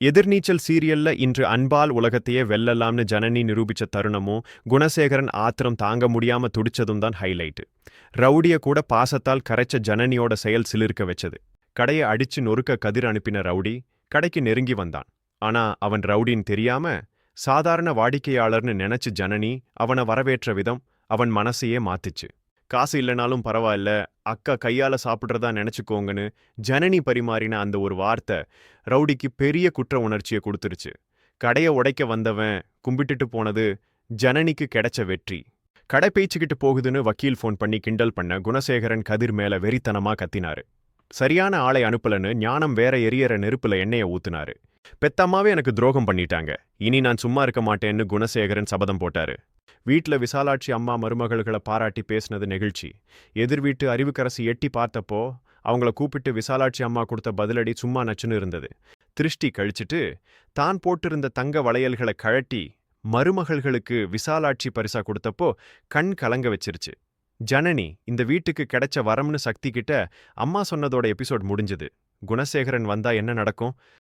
எதிர்நீச்சல் சீரியல்ல இன்று அன்பால் உலகத்தையே வெல்லலாம்னு ஜனனி நிரூபிச்ச தருணமும் குணசேகரன் ஆத்திரம் தாங்க முடியாம துடிச்சதும் தான் ஹைலைட் ரவுடிய கூட பாசத்தால் கரைச்ச ஜனனியோட செயல் சிலிர்க்க வச்சது. கடையை அடிச்சு நொறுக்க கதிர் அனுப்பின ரவுடி கடைக்கு நெருங்கி வந்தான். ஆனா அவன் ரவுடின்னு தெரியாம சாதாரண வாடிக்கையாளர்னு நினைச்சு ஜனனி அவனை வரவேற்ற விதம் அவன் மனசையே மாத்துச்சு. காசு இல்லைனாலும் பரவாயில்ல அக்கா கையால சாப்பிட்றதா நினச்சிக்கோங்கன்னு ஜனனி பரிமாறின அந்த ஒரு வார்த்தை ரவுடிக்கு பெரிய குற்ற உணர்ச்சியை கொடுத்துருச்சு. கடையை உடைக்க வந்தவன் கும்பிட்டுட்டு போனது ஜனனிக்கு கிடைச்ச வெற்றி. கடை பேச்சுக்கிட்டு போகுதுன்னு வக்கீல் ஃபோன் பண்ணி கிண்டல் பண்ண குணசேகரன் கதிர் மேல வெறித்தனமா கத்தினாரு. சரியான ஆளை அனுப்பலன்னு ஞானம் வேற எரியற நெருப்புல எண்ணெய ஊத்துனாரு. பெத்தம்மாவே எனக்கு துரோகம் பண்ணிட்டாங்க. இனி நான் சும்மா இருக்க மாட்டேன்னு குணசேகரன் சபதம் போட்டாரு. வீட்டில் விசாலாட்சி அம்மா மருமகள்களை பாராட்டி பேசினது நெகிழ்ச்சி. எதிர் வீட்டு அறிவுக்கரசி எட்டி பார்த்தப்போ அவங்கள கூப்பிட்டு விசாலாட்சி அம்மா கொடுத்த பதிலடி சும்மா நச்சுன்னு இருந்தது. திருஷ்டி கழிச்சிட்டு தான் போட்டிருந்த தங்க வளையல்களை கழட்டி மருமகள்களுக்கு விசாலாட்சி பரிசா கொடுத்தப்போ கண் கலங்க வச்சிருச்சு. ஜனனி இந்த வீட்டுக்கு கிடைச்ச வரம்னு சக்தி கிட்ட அம்மா சொன்னதோட எபிசோட் முடிஞ்சது. குணசேகரன் வந்தா என்ன நடக்கும்?